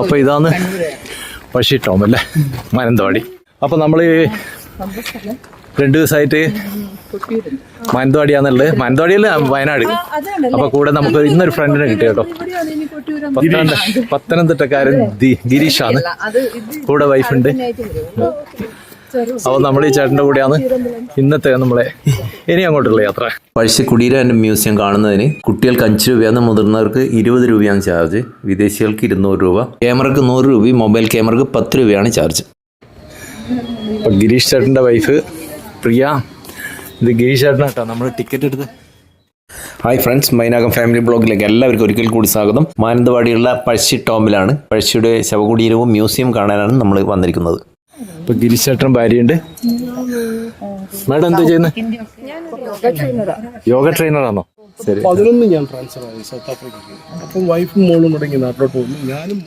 അപ്പൊ ഇതാണ് പക്ഷി ടോം അല്ലേ മാനന്തവാടി. അപ്പൊ നമ്മൾ രണ്ടു ദിവസമായിട്ട് മാനന്തവാടിയാന്നുള്ളത്. മാനന്തവാടിയല്ല വയനാട്. അപ്പൊ കൂടെ നമുക്ക് ഇന്നൊരു ഫ്രണ്ടിനെ കിട്ടി. കേട്ടോ പത്തനംതിട്ട പത്തനംതിട്ടക്കാരൻ ഗിരീഷാണ്. കൂടെ വൈഫുണ്ട് അപ്പൊ നമ്മൾ ഈ ചേട്ടന്റെ കൂടെയാണ് ഇന്നത്തെ നമ്മളെ ഇനി അങ്ങോട്ടുള്ള യാത്ര. പഴശ്ശി കുടീര ആൻഡ് മ്യൂസിയം കാണുന്നതിന് കുട്ടികൾക്ക് അഞ്ച് രൂപയാണ് മുതിർന്നവർക്ക് ഇരുപത് രൂപയാണ് ചാർജ്. വിദേശികൾക്ക് ഇരുന്നൂറ് രൂപ. ക്യാമറക്ക് നൂറ് രൂപയും മൊബൈൽ ക്യാമറക്ക് പത്ത് രൂപയാണ് ചാർജ്. അപ്പൊ ഗിരീഷ് ചേട്ടന്റെ വൈഫ് പ്രിയ ഇത് ഗിരീഷ് ചേട്ടനാട്ടോ നമ്മൾ ടിക്കറ്റ് എടുത്ത്. ഹായ് ഫ്രണ്ട്സ് മൈനാകം ഫാമിലി ബ്ലോഗിലേക്ക് എല്ലാവർക്കും ഒരിക്കൽ കൂടി സ്വാഗതം. മാനന്തവാടിയുള്ള പഴശ്ശി ടോമിലാണ്. പഴശ്ശിയുടെ ശവകുടീരവും മ്യൂസിയം കാണാനാണ് നമ്മൾ വന്നിരിക്കുന്നത്. ഇപ്പൊ ഗിരീഷ് ചേട്ടൻ ഭാര്യയുണ്ട്. മാഡം എന്താ ചെയ്യുന്നത് യോഗ ട്രെയിനറാണോ പതിനൊന്ന് ഞാൻ ട്രാൻസ്ഫർ ആയി സൗത്ത് ആഫ്രിക്കയ്ക്ക്. അപ്പം വൈഫും മോളും തുടങ്ങി നാട്ടിലോട്ട് പോകുന്നു. ഞാനും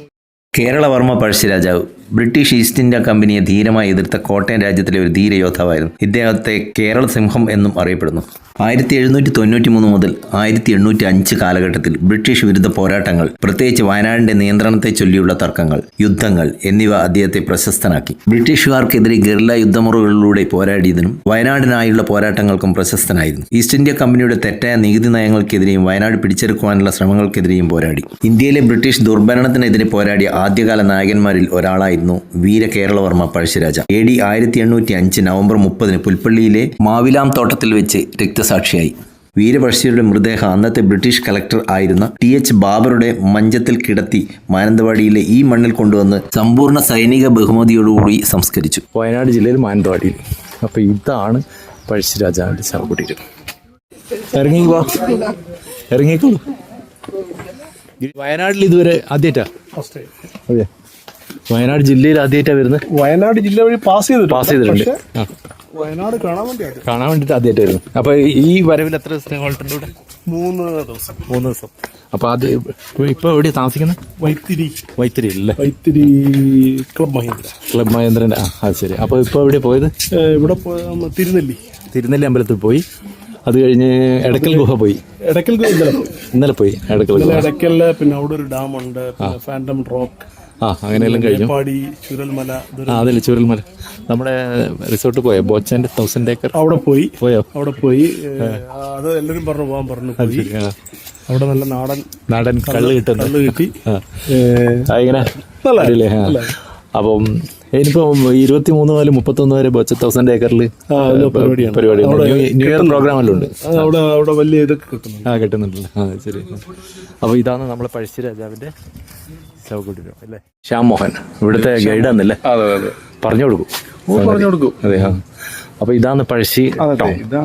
കേരളവർമ്മ പഴശ്ശി രാജാവ് ബ്രിട്ടീഷ് ഈസ്റ്റ് ഇന്ത്യ കമ്പനിയെ ധീരമായി എതിർത്ത കോട്ടയം രാജ്യത്തിലെ ഒരു ധീരയോദ്ധാവായിരുന്നു ഇദ്ദേഹത്തെ കേരള സിംഹം എന്നും അറിയപ്പെടുന്നു. ആയിരത്തി എഴുന്നൂറ്റി തൊണ്ണൂറ്റി മൂന്ന് മുതൽ ആയിരത്തി എണ്ണൂറ്റി അഞ്ച് കാലഘട്ടത്തിൽ ബ്രിട്ടീഷ് വിരുദ്ധ പോരാട്ടങ്ങൾ പ്രത്യേകിച്ച് വയനാടിന്റെ നിയന്ത്രണത്തെ ചൊല്ലിയുള്ള തർക്കങ്ങൾ യുദ്ധങ്ങൾ എന്നിവ അദ്ദേഹത്തെ പ്രശസ്തനാക്കി. ബ്രിട്ടീഷുകാർക്കെതിരെ ഗറില്ല യുദ്ധമുറകളിലൂടെ പോരാടിയതിനും വയനാടിനായുള്ള പോരാട്ടങ്ങൾക്കും പ്രശസ്തനായിരുന്നു. ഈസ്റ്റ് ഇന്ത്യ കമ്പനിയുടെ തെറ്റായ നികുതി നയങ്ങൾക്കെതിരെയും വയനാട് പിടിച്ചെടുക്കുവാനുള്ള ശ്രമങ്ങൾക്കെതിരെയും പോരാടി. ഇന്ത്യയിലെ ബ്രിട്ടീഷ് ദുർഭരണത്തിനെതിരെ പോരാടിയ ആദ്യകാല നായകന്മാരിൽ ഒരാളായിരുന്നു വീര കേരളവർമ്മ പഴശ്ശിരാജ. എ ഡി ആയിരത്തി എണ്ണൂറ്റി അഞ്ച് നവംബർ മുപ്പതിന് പുൽപ്പള്ളിയിലെ മാവിലാം തോട്ടത്തിൽ വെച്ച് രക്തസാക്ഷിയായി. വീരപഴശ്ശിയുടെ മൃതദേഹം അന്നത്തെ ബ്രിട്ടീഷ് കളക്ടർ ആയിരുന്ന ടി എച്ച് ബാബറുടെ മഞ്ചത്തിൽ കിടത്തി മാനന്തവാടിയിലെ ഈ മണ്ണിൽ കൊണ്ടുവന്ന് സമ്പൂർണ സൈനിക ബഹുമതിയോടുകൂടി സംസ്കരിച്ചു. വയനാട് ജില്ലയിൽ മാനന്തവാടിയിൽ. അപ്പൊ ഇതാണ് പഴശ്ശിരാജാവിന്റെ ശവകുടീരം. ഇറങ്ങിക്കോ. ഇറങ്ങിക്കോളൂ വയനാട്ടിൽ ഇതുവരെ ആദ്യമായിട്ടാ അതെ. വയനാട് ജില്ലയിൽ ആദ്യമായിട്ടാ വരുന്നത്? വയനാട് ജില്ല വഴി പാസ് പാസ് ചെയ്തിട്ടുണ്ട്. വയനാട് കാണാൻ വേണ്ടി കാണാൻ വേണ്ടിട്ട് ആദ്യമായിട്ട് വരുന്നു അപ്പൊ ഈ വരവിൽ എത്ര ദിവസത്തെ ഹോൾട്ടുണ്ട് ഇവിടെ? മൂന്ന് ദിവസം. മൂന്ന് ദിവസം. അപ്പൊ അത് ഇപ്പൊ- എവിടെ എവിടെയാ താമസിക്കുന്നത്? വൈത്തിരി. വൈത്തിരി അല്ലേ? വൈത്തിരി ക്ലബ് മഹേന്ദ്ര. ക്ലബ് മഹേന്ദ്രന്റെ ആ അത് ശരി. അപ്പൊ ഇപ്പൊ എവിടെയാ പോയത്? ഇവിടെ തിരുനെല്ലി. തിരുനെല്ലി അമ്പലത്തിൽ പോയി. അത് കഴിഞ്ഞ് എടക്കൽ ഗുഹ പോയി. എടക്കൽ ഇന്നലെ പോയി. ഇന്നലെ പോയി എടക്കൽ ഗുഹ. എടക്കലിൽ പിന്നെ അവിടെ ഒരു ഡാം ഉണ്ട് പിന്നെ ഫാൻഡം റോക്ക്. ആ അങ്ങനെയെല്ലാം കഴിഞ്ഞു. മേപ്പാടി ചുരൽമല ആ അതല്ലേ ചുരൽമല. നമ്മുടെ റിസോർട്ട് പോയോ? ബോച്ചാന്റെ തൗസൻഡ് ഏക്കർ അവിടെ പോയി. പോയോ? അവിടെ പോയി. അത് എല്ലാവരും പറഞ്ഞു പോകാൻ പറഞ്ഞു പോയി. അവിടെ നല്ല നാടൻ നാടൻ കള്ള് കിട്ടുന്നു കള്ള് കിട്ടി. ഇങ്ങനെ. അപ്പം ഇനിയിപ്പോ ഇരുപത്തി മൂന്ന് മുതൽ മുപ്പത്തൊന്ന് വരെ ബച്ച് തൗസൻഡ് ഏക്കറിൽ. പരിപാടി ന്യൂ ഇയർ പ്രോഗ്രാം ഉണ്ട് അവിടെ അവിടെ വലിയ ഇതൊക്കെ കിട്ടുന്നു ആ കിട്ടുന്നുണ്ടല്ലോ? ആ ശരി. അപ്പോൾ ഇതാണ് നമ്മളെ പഴശ്ശി രാജാവിന്റെ ശവകുടീരം അല്ലേ? ശ്യാം മോഹൻ ഇവിടുത്തെ ഗൈഡ് ആണല്ലേ അതെ അതെ പറഞ്ഞു കൊടുക്കും. പറഞ്ഞു കൊടുക്കും. അതെ ആ. അപ്പൊ ഇതാണ് പഴശ്ശി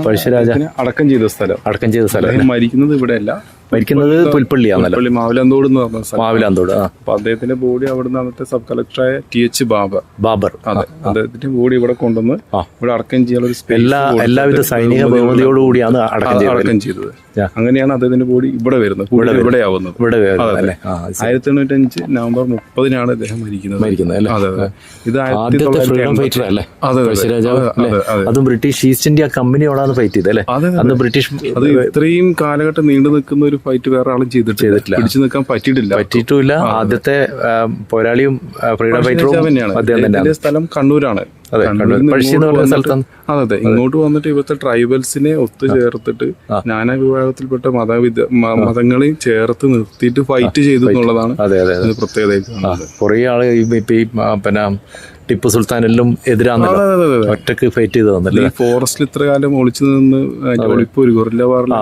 പഴശ്ശിരാജ പഴശ്ശി അടക്കം ചെയ്ത സ്ഥലം. അടക്കം ചെയ്ത സ്ഥലം മരിക്കുന്നത് ഇവിടെ അല്ല മരിക്കുന്നത് പുൽപ്പള്ളിയാണല്ലോ മാവിലാന്തോട് മാവിലന്തോട് എന്ന് പറഞ്ഞ മാവിലാന്തോട് അപ്പൊ അദ്ദേഹത്തിന്റെ ബോഡി അവിടുന്ന് അന്നത്തെ സബ് കളക്ടറായ ടി എച്ച് ബാബർ. ബാബർ അതെ അദ്ദേഹത്തിന്റെ ബോഡി ഇവിടെ കൊണ്ടുവന്ന് ഇവിടെ അടക്കം ചെയ്യാനുള്ള ഒരു എല്ലാ എല്ലാവിധ സൈനിക ബഹുമതിയോടുകൂടിയാണ് അടക്കം ചെയ്തത്. അങ്ങനെയാണ് അദ്ദേഹത്തിന്റെ ബോഡി ഇവിടെ വരുന്നത്. കൂടുതൽ ഇവിടെ ആവുന്നത് ഇവിടെ. ആയിരത്തി എണ്ണൂറ്റി അഞ്ച് നവംബർ മുപ്പതിനാണ് അദ്ദേഹം മരിക്കുന്നത്. ഇത് അതെ ബ്രിട്ടീഷ് ഈസ്റ്റ് ഇന്ത്യ കമ്പനിയോടാണ് ഫൈറ്റ് ചെയ്തത് അല്ലേ. അന്ന് ബ്രിട്ടീഷ് അത് ഇത്രയും കാലഘട്ടം നീണ്ടു നിൽക്കുന്ന ഒരു ഫൈറ്റ് വേറെ ആളും ചെയ്തിട്ടില്ല. പിടിച്ചു നിൽക്കാൻ പറ്റിയിട്ടില്ല. പറ്റിയിട്ടില്ല ആദ്യത്തെ പോരാളിയും ഫ്രീഡം ഫൈറ്ററും തന്നെയാണ്. സ്ഥലം കണ്ണൂരാണ്. അതെ, അതെ ഇങ്ങോട്ട് വന്നിട്ട് ഇവിടുത്തെ ട്രൈബൽസിനെ ഒത്തുചേർത്തിട്ട് നാനാ വിഭാഗത്തിൽപ്പെട്ട മതവിധ മതങ്ങളെ മതങ്ങളെയും ചേർത്ത് നിർത്തിയിട്ട് ഫൈറ്റ് ചെയ്തു എന്നുള്ളതാണ് പ്രത്യേകത. കുറേ ആൾ ഇപ്പൊ ഈ പിന്നെ ടിപ്പു സുൽത്താനെല്ലാം എതിരാണല്ലോ അതെ, അതെ, അതെ. ഒറ്റയ്ക്ക് ഫൈറ്റ് ചെയ്ത് തന്നല്ലേ? ഫോറസ്റ്റിൽ ഇത്ര കാലം ഒളിച്ചു നിന്ന് ഒളിച്ച് ഒളിപ്പ് ഒരു ഗൊറില്ല വാറിൽ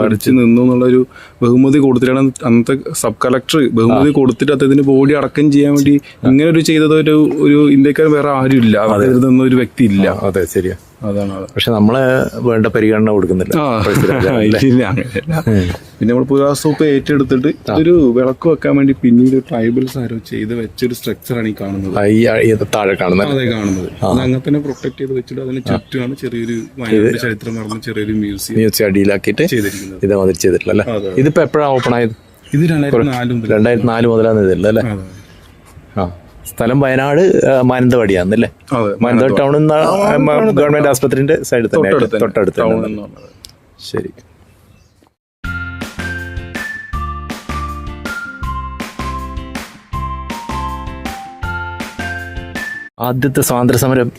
ഒളിച്ചു നിന്നു എന്നുള്ളൊരു ബഹുമതി കൊടുത്തിട്ടാണ് അന്നത്തെ സബ് കളക്ടർ ബഹുമതി കൊടുത്തിട്ട് അദ്ദേഹത്തിന് ബോഡി അടക്കം ചെയ്യാൻ വേണ്ടി ഇങ്ങനെ ഒരു ചെയ്തത് ഒരു ഒരു ഇന്ത്യക്കാർ വേറെ ആരും ഇല്ല അവിടെ ഒരു വ്യക്തി ഇല്ല അതെ ശരിയാ. അത് പക്ഷെ നമ്മൾ വേണ്ട പരിഗണന കൊടുക്കുന്നില്ല. പിന്നെ നമ്മൾ പുരാവസ്തു ഏറ്റെടുത്തിട്ട് ഒരു വിളക്ക് വെക്കാൻ വേണ്ടി പിന്നീട് ട്രൈബൽസ് ആരോ ചെയ്ത് വെച്ചൊരു സ്ട്രക്ചറാണ് ഈ കാണുന്നത്. താഴെ കാണുന്നത്. അതെ കാണുന്നത്. അങ്ങനെ തന്നെ പ്രൊട്ടക്ട് ചെയ്ത് വെച്ചിട്ട് അതിന് ചുറ്റുമാണ് ചെറിയൊരു ചരിത്രം നടന്ന ചെറിയൊരു മ്യൂസിയം മ്യൂസിയം അടിയിലാക്കിയിട്ട് ചെയ്തിരിക്കുന്നത്. ചെയ്തിട്ടില്ല അല്ലേ. ഇതിപ്പോ എപ്പോഴാണ് ഓപ്പൺ ആയത്? ഇത് രണ്ടായിരത്തി നാലും രണ്ടായിരത്തി നാല് മുതലാണ് ഇതല്ലേ അല്ലേ? ആ. സ്ഥലം വയനാട് മാനന്തവാടിയാണ് മാനന്തവാടിയാന്നല്ലേ? മാനന്തവാടി. ടൗണിൽ നിന്ന് ഗവൺമെന്റ് ആസ്പത്രിന്റെ സൈഡിൽ തന്നെ തൊട്ടടുത്ത് ശരി. ആദ്യത്തെ സ്വാതന്ത്ര്യ സമരം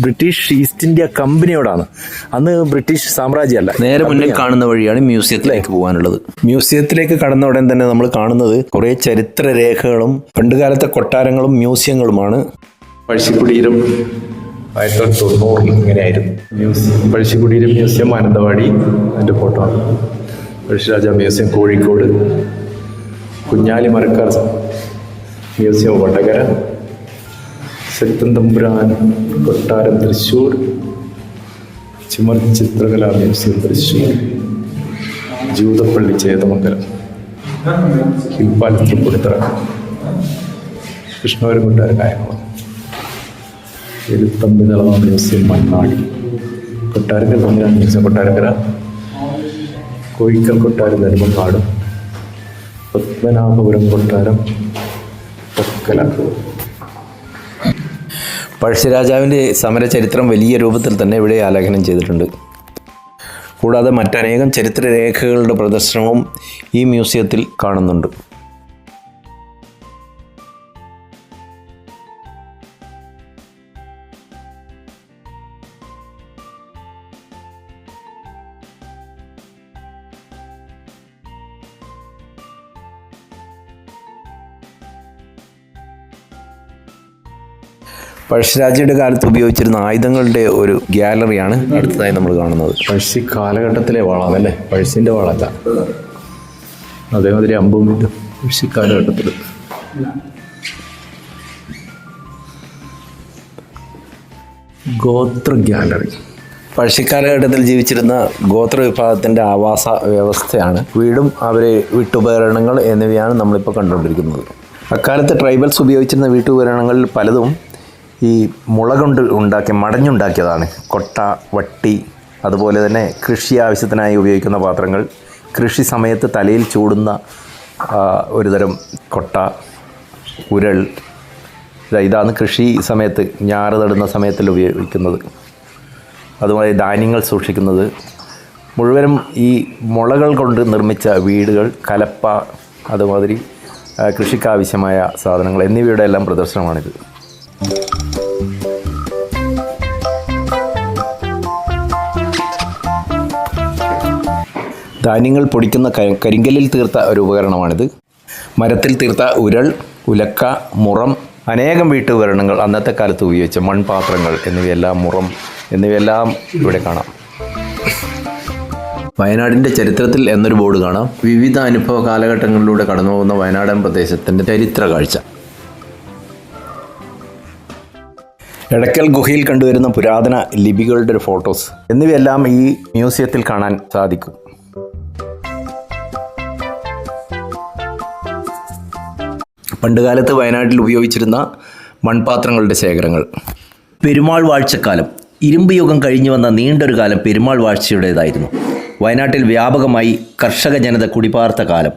ബ്രിട്ടീഷ് ഈസ്റ്റ് ഇന്ത്യ കമ്പനിയോടാണ്. അന്ന് ബ്രിട്ടീഷ് സാമ്രാജ്യമല്ല. നേരെ മുന്നിൽ കാണുന്ന വഴിയാണ് മ്യൂസിയത്തിലേക്ക് പോകാനുള്ളത്. മ്യൂസിയത്തിലേക്ക് കടന്ന ഉടൻ തന്നെ നമ്മൾ കാണുന്നത് കുറേ ചരിത്ര രേഖകളും പണ്ടുകാലത്തെ കൊട്ടാരങ്ങളും മ്യൂസിയങ്ങളുമാണ്. പഴശ്ശിക്കുടീരം ആയിരത്തി തൊള്ളായിരത്തി തൊണ്ണൂറിൽ ഇങ്ങനെയായിരുന്നു. മ്യൂസിയം പഴശ്ശിക്കുടീരം മ്യൂസിയം മാനന്തവാടി അതിന്റെ ഫോട്ടോ ആണ്. പഴശ്ശിരാജ മ്യൂസിയം കോഴിക്കോട് കുഞ്ഞാലി മരക്കാർ മ്യൂസിയം വടകര ശക്തൻ തമ്പുരാൻ കൊട്ടാരം തൃശ്ശൂർ. ചിമർ ചിത്രകലാ മ്യൂസിയം തൃശ്ശൂർ. ജൂതപ്പള്ളി ചേതമംഗലം. ഹിൽപ്പാലം തൃപ്പൂണിത്തറ കൃഷ്ണവരം കൊട്ടാരം കായംകുളം എഴുത്തമ്പിതള മ്യൂസിയം മണ്ണാടി. കൊട്ടാരക്കര തമ്പുരാൻ മ്യൂസിയം കൊട്ടാരക്കര. കോഴിക്കൽ കൊട്ടാരം നെടുമങ്ങാടും. പത്മനാഭപുരം കൊട്ടാരം. തക്കല പഴശ്ശിരാജാവിന്റെ സമരചരിത്രം വലിയ രൂപത്തിൽ തന്നെ ഇവിടെ ആലേഖനം ചെയ്തിട്ടുണ്ട്. കൂടാതെ മറ്റനേകം ചരിത്രരേഖകളുടെ പ്രദർശനവും ഈ മ്യൂസിയത്തിൽ കാണുന്നുണ്ട്. പഴശ്ശിരാജയുടെ കാലത്ത് ഉപയോഗിച്ചിരുന്ന ആയുധങ്ങളുടെ ഒരു ഗ്യാലറിയാണ് അടുത്തതായി നമ്മൾ കാണുന്നത്. പഴശ്ശി കാലഘട്ടത്തിലെ വളാണല്ലേ പഴശ്ശിന്റെ വളല്ല അതേമാതിരി അമ്പും ഇതും പഴശ്ശി കാലഘട്ടത്തിൽ ഗോത്ര ഗ്യാലറി പഴശ്ശിക്കാലഘട്ടത്തിൽ ജീവിച്ചിരുന്ന ഗോത്ര വിഭാഗത്തിന്റെ ആവാസ വ്യവസ്ഥയാണ് വീടും അവരെ വീട്ടുപകരണങ്ങൾ എന്നിവയാണ് നമ്മളിപ്പോൾ കണ്ടുകൊണ്ടിരിക്കുന്നത്. അക്കാലത്ത് ട്രൈബൽസ് ഉപയോഗിച്ചിരുന്ന വീട്ടുപകരണങ്ങളിൽ പലതും ഈ മുള കൊണ്ട് ഉണ്ടാക്കിയ മടഞ്ഞുണ്ടാക്കിയതാണ്. കൊട്ട വട്ടി അതുപോലെ തന്നെ കൃഷി ആവശ്യത്തിനായി ഉപയോഗിക്കുന്ന പാത്രങ്ങൾ. കൃഷി സമയത്ത് തലയിൽ ചൂടുന്ന ഒരുതരം കൊട്ട ഉരൾ ഇതാണ് കൃഷി സമയത്ത് ഞാറ് നടുന്ന സമയത്തിൽ ഉപയോഗിക്കുന്നത്. അതുപോലെ ധാന്യങ്ങൾ സൂക്ഷിക്കുന്നത്. മുഴുവനും ഈ മുളകൾ കൊണ്ട് നിർമ്മിച്ച വീടുകൾ കലപ്പ അതുമാതിരി കൃഷിക്കാവശ്യമായ സാധനങ്ങൾ എന്നിവയുടെ എല്ലാം പ്രദർശനമാണിത്. ധാന്യങ്ങൾ പൊടിക്കുന്ന കരിങ്കല്ലിൽ തീർത്ത ഒരു ഉപകരണമാണിത്. മരത്തിൽ തീർത്ത ഉരൾ ഉലക്ക മുറം അനേകം വീട്ടുപകരണങ്ങൾ അന്നത്തെ കാലത്ത് ഉപയോഗിച്ച മൺപാത്രങ്ങൾ എന്നിവയെല്ലാം മുറം എന്നിവയെല്ലാം ഇവിടെ കാണാം. വയനാടിന്റെ ചരിത്രത്തിൽ എന്നൊരു ബോർഡ് കാണാം. വിവിധ അനുഭവ കാലഘട്ടങ്ങളിലൂടെ കടന്നു പോകുന്ന വയനാടൻ പ്രദേശത്തിന്റെ ചരിത്ര കാഴ്ച. എടക്കൽ ഗുഹയിൽ കണ്ടുവരുന്ന പുരാതന ലിപികളുടെ ഒരു ഫോട്ടോസ്. എന്നിവയെല്ലാം ഈ മ്യൂസിയത്തിൽ കാണാൻ സാധിക്കും. പണ്ടുകാലത്ത് വയനാട്ടിൽ ഉപയോഗിച്ചിരുന്ന മൺപാത്രങ്ങളുടെ ശേഖരങ്ങൾ. പെരുമാൾ വാഴ്ചക്കാലം. ഇരുമ്പ് യുഗം കഴിഞ്ഞു വന്ന നീണ്ടൊരു കാലം പെരുമാൾ വാഴ്ചയുടേതായിരുന്നു. വയനാട്ടിൽ വ്യാപകമായി കർഷക ജനത കുടിപാർത്ത കാലം.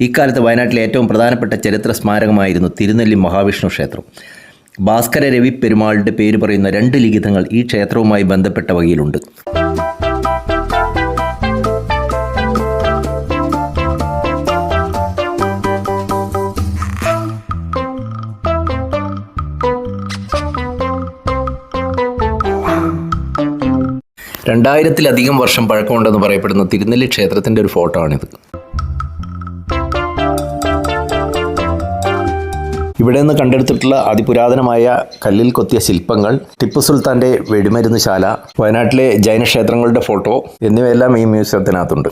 ഇക്കാലത്ത് വയനാട്ടിലെ ഏറ്റവും പ്രധാനപ്പെട്ട ചരിത്ര സ്മാരകമായിരുന്നു തിരുനെല്ലി മഹാവിഷ്ണു ക്ഷേത്രം. ഭാസ്കര രവി പെരുമാളുടെ പേര് പറയുന്ന രണ്ട് ലിഖിതങ്ങൾ ഈ ക്ഷേത്രവുമായി ബന്ധപ്പെട്ട വകയിലുണ്ട്. രണ്ടായിരത്തിലധികം വർഷം പഴക്കമുണ്ടെന്ന് പറയപ്പെടുന്ന തിരുനെല്ലി ക്ഷേത്രത്തിന്റെ ഒരു ഫോട്ടോ ആണിത് ഇവിടെ നിന്ന് കണ്ടെടുത്തിട്ടുള്ള അതിപുരാതനമായ കല്ലിൽ കൊത്തിയ ശില്പങ്ങൾ ടിപ്പു സുൽത്താന്റെ വെടിമരുന്ന് ശാല വയനാട്ടിലെ ജൈന ക്ഷേത്രങ്ങളുടെ ഫോട്ടോ എന്നിവയെല്ലാം ഈ മ്യൂസിയത്തിനകത്തുണ്ട്.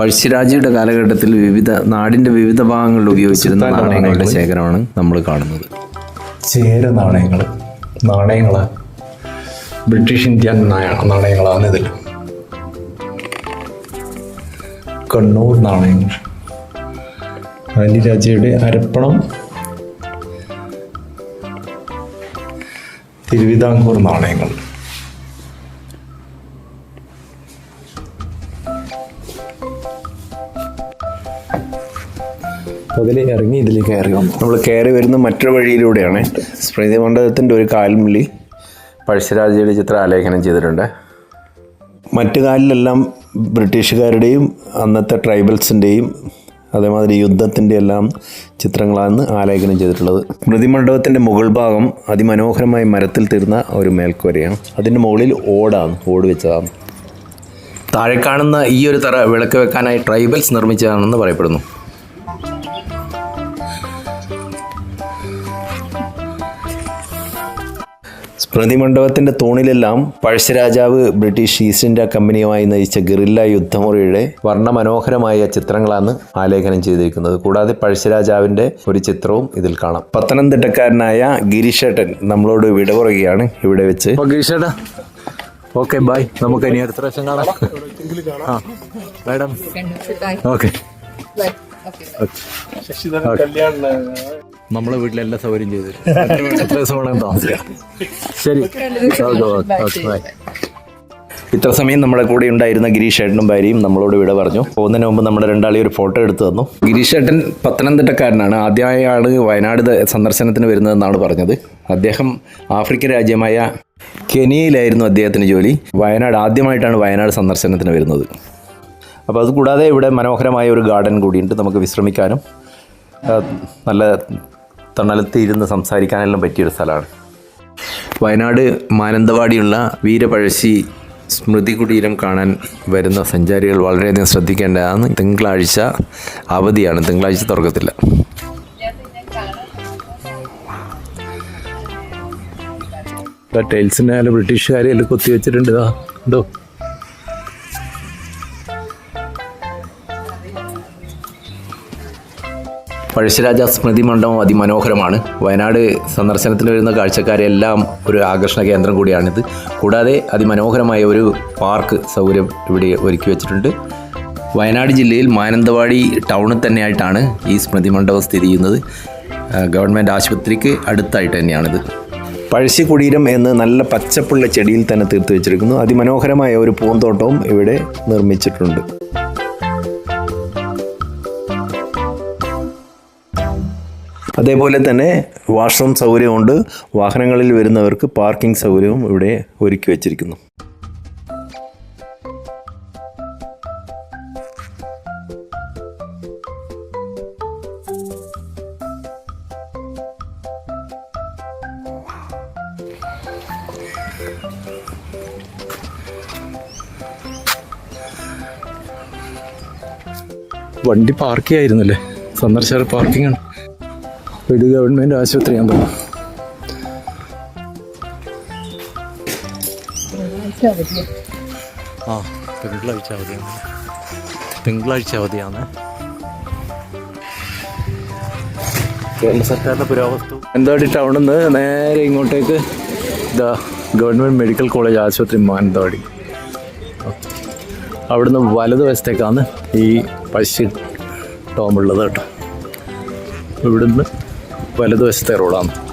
പഴശ്ശിരാജയുടെ കാലഘട്ടത്തിൽ വിവിധ നാടിന്റെ വിവിധ ഭാഗങ്ങളിൽ ഉപയോഗിച്ചിരുന്ന നാണയങ്ങളുടെ ശേഖരമാണ് നമ്മൾ കാണുന്നത്. ചേര നാണയങ്ങൾ നാണയങ്ങൾ ബ്രിട്ടീഷ് ഇന്ത്യൻ നാണയങ്ങളാണ് ഇതിൽ. കണ്ണൂർ നാണയങ്ങൾ. അനിരാജയുടെ അരപ്പണം. തിരുവിതാംകൂർ നാണയങ്ങൾ. അതിൽ ഇറങ്ങി ഇതിൽ കയറി വന്നു. നമ്മൾ കയറി വരുന്ന മറ്റൊരു വഴിയിലൂടെയാണ് സ്മൃതി മണ്ഡലത്തിന്റെ ഒരു കാൽമുള്ളി പഴശ്ശിരാജയുടെ ചിത്രം ആലേഖനം ചെയ്തിട്ടുണ്ട്. മറ്റു കാലിലെല്ലാം ബ്രിട്ടീഷുകാരുടെയും അന്നത്തെ ട്രൈബൽസിന്റെയും അതേമാതിരി യുദ്ധത്തിന്റെ എല്ലാം ചിത്രങ്ങളാണ് ആലേഖനം ചെയ്തിട്ടുള്ളത്. സ്മൃതി മണ്ഡപത്തിന്റെ മുകൾ ഭാഗം അതിമനോഹരമായി മരത്തിൽ തീർന്ന ഒരു മേൽക്കൂരയാണ്. അതിന്റെ മുകളിൽ ഓടാണ് ഓട് വെച്ചതാണ്. താഴെ കാണുന്ന ഈ ഒരു തറ വിളക്ക് വെക്കാനായി ട്രൈബൽസ് നിർമ്മിച്ചതാണെന്ന് പറയപ്പെടുന്നു. സ്മൃതി മണ്ഡപത്തിന്റെ തൂണിലെല്ലാം പഴശ്ശിരാജാവ് ബ്രിട്ടീഷ് ഈസ്റ്റ് ഇന്ത്യ കമ്പനിയുമായി നയിച്ച ഗറില്ല യുദ്ധമുറയുടെ വർണമനോഹരമായ ചിത്രങ്ങളാണ് ആലേഖനം ചെയ്തിരിക്കുന്നത്. കൂടാതെ പഴശ്ശിരാജാവിന്റെ ഒരു ചിത്രവും ഇതിൽ കാണാം. പത്തനംതിട്ടക്കാരനായ ഗിരീഷേട്ടൻ നമ്മളോട് വിട പറയുകയാണ് ഇവിടെ വെച്ച്. ഗിരിശേട്ടാ ഓക്കെ ബൈ. നമുക്ക് ഇനി അടുത്ത പ്രാവശ്യം കാണാം. ആ മാഡം. ഓക്കെ ശശിധരൻ കല്യാൺ നമ്മളെ വീട്ടിൽ എല്ലാ സൗകര്യം ചെയ്തു. എത്ര ദിവസം താമസിക്കാം? ശരി. ഇത്ര സമയം നമ്മുടെ കൂടെ ഉണ്ടായിരുന്ന ഗിരീഷ് ഏട്ടനും ഭാര്യയും നമ്മളോട് വിട പറഞ്ഞു. പോകുന്നതിന് മുമ്പ് നമ്മുടെ രണ്ടാളി ഒരു ഫോട്ടോ എടുത്തു തന്നു. ഗിരീഷ് ഏട്ടൻ പത്തനംതിട്ടക്കാരനാണ് ആദ്യമായാണ് വയനാട് സന്ദർശനത്തിന് വരുന്നതെന്നാണ് പറഞ്ഞത്. അദ്ദേഹം ആഫ്രിക്കൻ രാജ്യമായ കെനിയയിലായിരുന്നു അദ്ദേഹത്തിന് ജോലി. വയനാട് ആദ്യമായിട്ടാണ് വയനാട് സന്ദർശനത്തിന് വരുന്നത്. അപ്പോൾ അതുകൂടാതെ ഇവിടെ മനോഹരമായ ഒരു ഗാർഡൻ കൂടിയുണ്ട്. നമുക്ക് വിശ്രമിക്കാനും നല്ല തണലത്ത് ഇരുന്ന് സംസാരിക്കാനെല്ലാം പറ്റിയൊരു സ്ഥലമാണ്. വയനാട് മാനന്തവാടിയുള്ള വീരപഴശ്ശി സ്മൃതി കുടീരം കാണാൻ വരുന്ന സഞ്ചാരികൾ വളരെയധികം ശ്രദ്ധിക്കേണ്ടതാണ് തിങ്കളാഴ്ച അവധിയാണ്. തിങ്കളാഴ്ച തുറക്കത്തില്ല. ടൈൽസിനെ ബ്രിട്ടീഷുകാരെ കൊത്തി വെച്ചിട്ടുണ്ട് ഇതാ. പഴശ്ശിരാജ സ്മൃതി മണ്ഡപം അതിമനോഹരമാണ്. വയനാട് സന്ദർശനത്തിന് വരുന്ന കാഴ്ചക്കാരെല്ലാം ഒരു ആകർഷണ കേന്ദ്രം കൂടിയാണിത്. കൂടാതെ അതിമനോഹരമായ ഒരു പാർക്ക് സൗകര്യം ഇവിടെ ഒരുക്കി വെച്ചിട്ടുണ്ട്. വയനാട് ജില്ലയിൽ മാനന്തവാടി ടൗണിൽ തന്നെയായിട്ടാണ് ഈ സ്മൃതി മണ്ഡപം സ്ഥിതി ചെയ്യുന്നത്. ഗവൺമെന്റ് ആശുപത്രിക്ക് അടുത്തായിട്ട് തന്നെയാണിത്. പഴശ്ശി കുടീരം എന്ന് നല്ല പച്ചപ്പുള്ള ചെടിയിൽ തന്നെ തീർത്ത് വെച്ചിരിക്കുന്നു. അതിമനോഹരമായ ഒരു പൂന്തോട്ടവും ഇവിടെ നിർമ്മിച്ചിട്ടുണ്ട്. അതേപോലെ തന്നെ വാഷ്റൂം സൗകര്യമുണ്ട്. വാഹനങ്ങളിൽ വരുന്നവർക്ക് പാർക്കിംഗ് സൗകര്യവും ഇവിടെ ഒരുക്കി വച്ചിരിക്കുന്നു. വണ്ടി പാർക്ക് ചെയ്യായിരുന്നല്ലേ? സന്ദർശകർ പാർക്കിംഗ് ആണ്. അപ്പോൾ ഇത് ഗവൺമെന്റ് ആശുപത്രിയാകുമ്പോൾ ആ തിങ്കളാഴ്ച അവധിയാണ്. തിങ്കളാഴ്ച അവധിയാണ്. കേരള സർക്കാരിന്റെ പുരാവസ്തു. മാനന്തവാടി ടൗണിൽ നിന്ന് നേരെ ഇങ്ങോട്ടേക്ക് ഇതാ ഗവൺമെന്റ് മെഡിക്കൽ കോളേജ് ആശുപത്രി മാനന്തവാടി അവിടുന്ന് വലതുവശത്തേക്കാണ് ഈ പശു ടോമുള്ളത് കേട്ടോ. ഇവിടുന്ന് വലതുവശത്തെ റോഡാണ്.